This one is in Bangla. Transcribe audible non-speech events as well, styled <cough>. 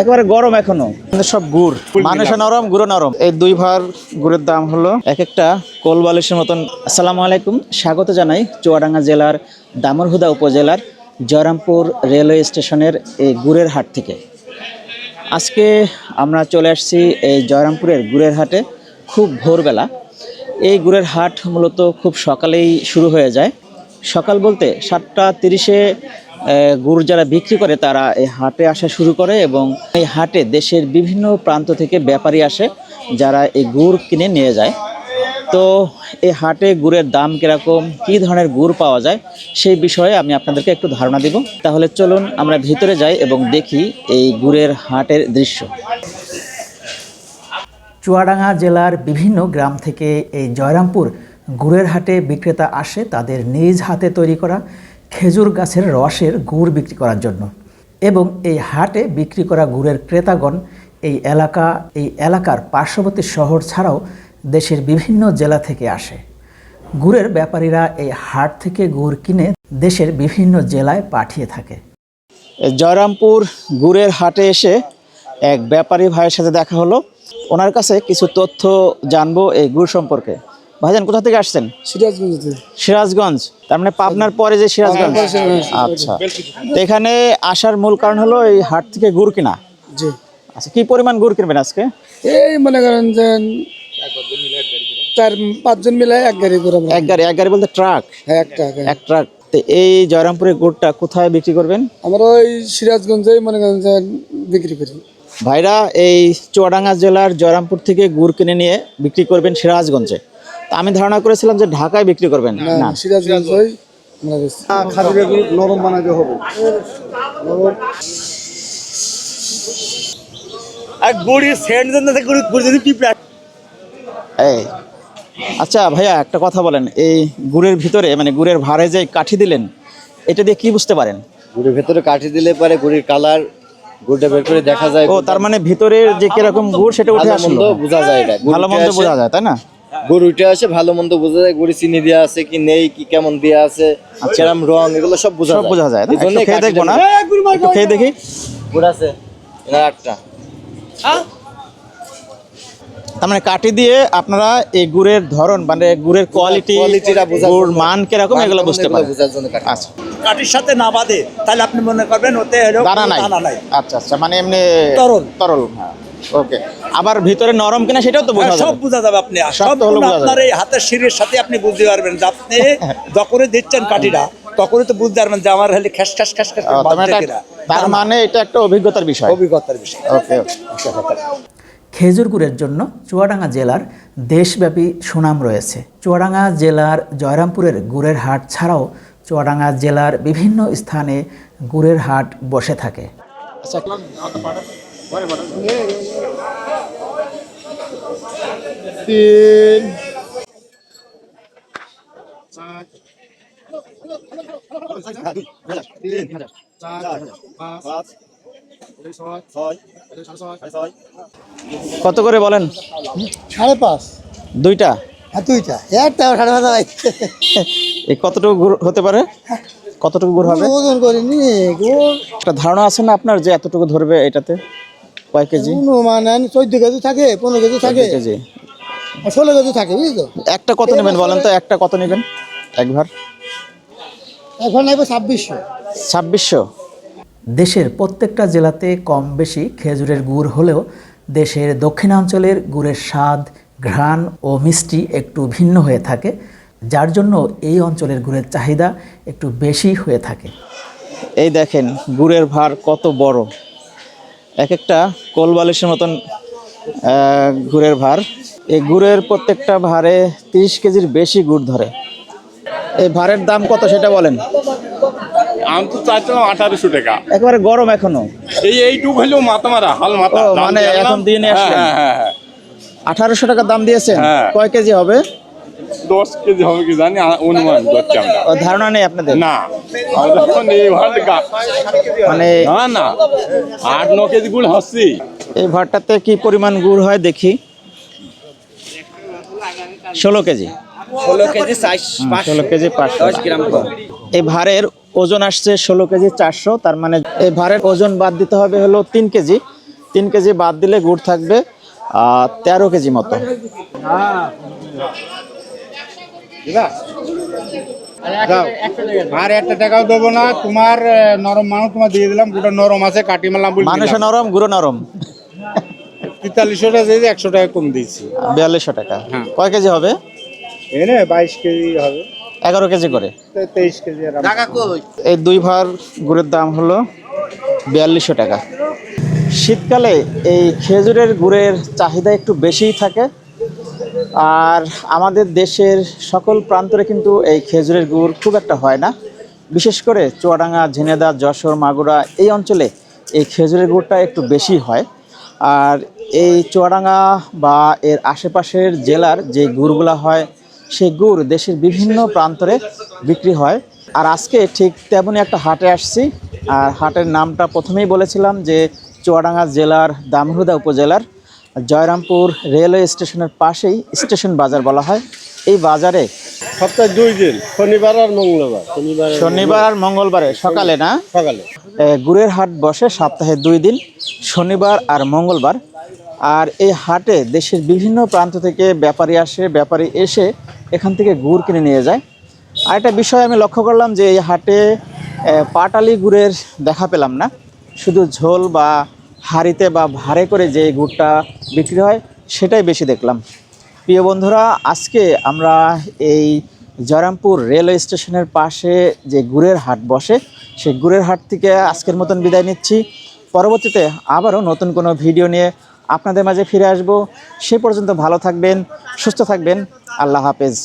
একেবারে গরম এখনও। সব গুড়। মানুষ নরম গুড়ো নরম। এই দুই ভার গুড়ের দাম হলো এক একটা কোল বালিশের মতন। আসসালামু আলাইকুম স্বাগত জানাই চুয়াডাঙ্গা জেলার দামরহুদা উপজেলার জয়রামপুর রেলওয়ে স্টেশনের এই গুড়ের হাট থেকে। আজকে আমরা চলে আসছি এই জয়রামপুরের গুড়ের হাটে। খুব ভোরবেলা। এই গুড়ের হাট মূলত খুব সকালেই শুরু হয়ে যায়। সকাল বলতে সাতটা তিরিশে গুড় যারা বিক্রি করে তারা এই হাটে আসা শুরু করে এবং এই হাটে দেশের বিভিন্ন প্রান্ত থেকে ব্যাপারী আসে যারা এই গুড় কিনে নিয়ে যায়। তো এই হাটে গুড়ের দাম কীরকম, কী ধরনের গুড় পাওয়া যায় সেই বিষয়ে আমি আপনাদেরকে একটু ধারণা দিব। তাহলে চলুন আমরা ভিতরে যাই এবং দেখি এই গুড়ের হাটের দৃশ্য। চুয়াডাঙ্গা জেলার বিভিন্ন গ্রাম থেকে এই জয়রামপুর গুড়ের হাটে বিক্রেতা আসে তাদের নিজ হাতে তৈরি করা। খেজুর গাছের রসের গুড় বিক্রি করার জন্য। এবং এই হাটে বিক্রি করা গুড়ের ক্রেতাগণ এই এলাকা, এই এলাকার পার্শ্ববর্তী শহর ছাড়াও দেশের বিভিন্ন জেলা থেকে আসে। গুড়ের ব্যাপারীরা এই হাট থেকে গুড় কিনে দেশের বিভিন্ন জেলায় পাঠিয়ে থাকে। জয়রামপুর গুড়ের হাটে এসে এক ব্যাপারী ভাইয়ের সাথে দেখা হলো। ওনার কাছে কিছু তথ্য জানব এই গুড় সম্পর্কে। ভাইজান কোথা থেকে আসছেন? সিরাজগঞ্জতে সিরাজগঞ্জ। তার মানে পাবনার পরে যে সিরাজগঞ্জ। আচ্ছা। তো এখানে আসার মূল কারণ হলো এই হাট থেকে গুড় কিনা? জি। আচ্ছা কি পরিমাণ গুড় কিনবেন আজকে? এই মনে করেন যে চার পাঁচজন মিলে এক গাড়ি করে এক গাড়ি এক গাড়ি বলতে ট্রাক? হ্যাঁ একটা গাড়ি। এক ট্রাক। তো এই জয়রামপুরের গুড়টা কোথায় বিক্রি করবেন? আমরা ওই সিরাজগঞ্জেই মনে করেন যে বিক্রি করি। ভাইরা এই চুয়াডাঙ্গা জেলার জয়রামপুর থেকে গুড় কিনে নিয়ে বিক্রি করবেন সিরাজগঞ্জে। তা আমি ধারণা করেছিলাম যে ঢাকায় বিক্রি করবেন। না সিরাজগঞ্জ ওই আমরা নরম বানাতে হবে। আর গুড়ির সেন্ট দেন না গুড়ি গুড়ি যদি পিঁপড়া এই আচ্ছা ভাইয়া একটা কথা বলেন এই গুড়ের ভিতরে মানে গুড়ের ভারে যে কাঠি দিলেন এটা দিয়ে কি বুঝতে পারেন? গুড়ের ভেতরে কাঠি দিলে পরে গুড়ির কালার গুড়টা বের করে দেখা যায় ও তার মানে ভিতরের যে কীরকম গুড় সেটা উঠে আসলো। বোঝা যায় এটা। ভালো মন্দ বোঝা যায় তাই না? গুড় উঠে আসে ভালো মন্দ বোঝা যায় গুড়ি চিনি দেওয়া আছে কি নেই কি কেমন দেওয়া আছে কেরাম রং এগুলো সব বোঝা সব বোঝা যায় না? খেয়ে দেখব না? একটু খেয়ে দেখি। গুড় আছে এনার একটা তার মানে কাঠি দিয়ে আপনারা এই গুড়ের ধরন মানে গুড়ের কোয়ালিটি গুড় মান কীরকম এগুলো বুঝতে পারেন। কাঠি। আচ্ছা। কাঠির সাথে না বাঁধে তাহলে আপনি মনে করবেন ওতে হলো দানা নাই। দানা নাই। আচ্ছা আচ্ছা মানে এমনি তরল। তরল হ্যাঁ। ওকে। আবার ভিতরে নরম কিনা সেটাও তো বোঝা হ্যাঁ, সব বোঝা যাবে আপনি। সব। আপনার এই হাতের শিরের সাথে আপনি বুঝতে পারবেন যে আপনি <laughs> যখনই দিচ্ছেন কাঠিটা তখনই তো বুঝতে পারবেন যে আমার হলে খ্যাস খ্যাস খ্যাস খ্যাস তার মানে এটা- তার মানে এটা একটা অভিজ্ঞতার বিষয়। অভিজ্ঞতার বিষয়। ওকে খেজুর গুড়ের জন্য চুয়াডাঙ্গা জেলার দেশব্যাপী সুনাম রয়েছে। চুয়াডাঙ্গা জেলার জয়রামপুরের গুড়ের হাট ছাড়াও চুয়াডাঙ্গা জেলার বিভিন্ন স্থানে গুড়ের হাট বসে থাকে। আচ্ছা তিন। কত করে বলেন? সাড়ে পাঁচ। দুইটা? হ্যাঁ দুইটা। একটা সাড়ে পাঁচ ভাই এই কতটুকু গুড় হতে পারে? কতটুকু গুড় হবে? ওজন করিনি গুড়। একটা ধারণা আছে না আপনার যে এতটুকু ধরবে এটাতে? কয় কেজি? মানে চোদ্দ কেজি থাকে পনেরো কেজি থাকে। কেজি। ষোলো কেজি থাকে বুঝলি তো? একটা কত নেবেন বলেন তো? একটা কত নেবেন? একবার। এখন নেবে ছাব্বিশশো। ছাব্বিশশো। দেশের প্রত্যেকটা জেলাতে কম বেশি খেজুরের গুড় হলেও দেশের দক্ষিণাঞ্চলের গুড়ের স্বাদ ঘ্রাণ ও মিষ্টি একটু ভিন্ন হয়ে থাকে যার জন্য এই অঞ্চলের গুড়ের চাহিদা একটু বেশি হয়ে থাকে। এই দেখেন গুড়ের ভার কত বড়। এক একটা কোল বালিশের মতন গুড়ের ভার। এই গুড়ের প্রত্যেকটা ভারে তিরিশ কেজির বেশি গুড় ধরে। এই ভারের দাম কত সেটা বলেন? আমি তো চাইছিলাম আঠারোশো টাকা। একেবারে গরম এখনও। এই এইটুক হলেও মাথা মারা হাল মাথা দাম মানে এখন দিয়ে নিয়ে আসলেন? হ্যাঁ, হ্যাঁ, হ্যাঁ। আঠারোশো টাকা দাম দিয়েছেন। কয় কেজি হবে? দশ কেজি হবে কি জানি অনুমান করছি আমরা। ধারণা নেই আপনাদের? না এই মানে না না আট ন কেজি গুড় হচ্ছি। এই ভারটাতে কি পরিমাণ গুড় হয় দেখি? ষোলো কেজি। ষোলো কেজি ষোলো কেজি পাঁচশো। গ্রাম এই ভারের ওজন আসছে ষোলো কেজি চারশো তার মানে এই ভারের ওজন বাদ দিতে হবে হলো তিন কেজি। তিন কেজি বাদ দিলে গুড় থাকবে আহ, তেরো কেজি মতো। আর একটা টাকাও দেবো না তোমার নরম মানুষ তোমার দিয়ে দিলাম গোটা নরম আছে কাটি মারলাম মানুষে নরম গুঁড়ো নরম। তেতাল্লিশশো টাকা দিয়ে একশো টাকা কম দিয়েছি। বিয়াল্লিশশো টাকা। হ্যাঁ। কয় কেজি হবে? এনে বাইশ কেজি হবে। এগারো কেজি করে। তেইশ কেজি এই দুই ভার গুড়ের দাম হলো বিয়াল্লিশশো টাকা। শীতকালে এই খেজুরের গুড়ের চাহিদা একটু বেশিই থাকে। আর আমাদের দেশের সকল প্রান্তরে কিন্তু এই খেজুরের গুড় খুব একটা হয় না। বিশেষ করে চুয়াডাঙ্গা ঝিনেদা যশোর, মাগুরা এই অঞ্চলে এই খেজুরের গুড়টা একটু বেশি হয়। আর এই চুয়াডাঙ্গা বা এর আশেপাশের জেলার যে গুড়গুলা হয়, সেই গুড় দেশের বিভিন্ন প্রান্তরে বিক্রি হয়। আর আজকে ঠিক তেমনই একটা হাটে আসছি। আর হাটের নামটা প্রথমেই বলেছিলাম যে চুয়াডাঙ্গা জেলার দামহুদা উপজেলার। জয়রামপুর রেলওয়ে স্টেশনের পাশেই স্টেশন বাজার বলা হয়। এই বাজারে সপ্তাহে দুই দিন শনিবার আর মঙ্গলবার। শনিবার আর মঙ্গলবারে সকালে না? সকালে। গুড়ের হাট বসে সপ্তাহে দুই দিন শনিবার আর মঙ্গলবার। আর এই হাটে দেশের বিভিন্ন প্রান্ত থেকে ব্যাপারী আসে ব্যাপারী এসে এখান থেকে গুড় কিনে নিয়ে যায়। আর একটা বিষয় আমি লক্ষ্য করলাম যে এই হাটে পাটালি গুড়ের দেখা পেলাম না। শুধু ঝোল বা হাঁড়িতে বা ভারে করে যে গুড়টা বিক্রি হয়, সেটাই বেশি দেখলাম। প্রিয় বন্ধুরা, আজকে আমরা এই জয়রামপুর রেলওয়ে স্টেশনের পাশে যে গুড়ের হাট বসে, সেই গুড়ের হাট থেকে আজকের মতন বিদায় নিচ্ছি। পরবর্তীতে আবারও নতুন কোনো ভিডিও নিয়ে আপনাদের মাঝে ফিরে আসব। সে পর্যন্ত ভালো থাকবেন, সুস্থ থাকবেন। আল্লাহ হাফেজ।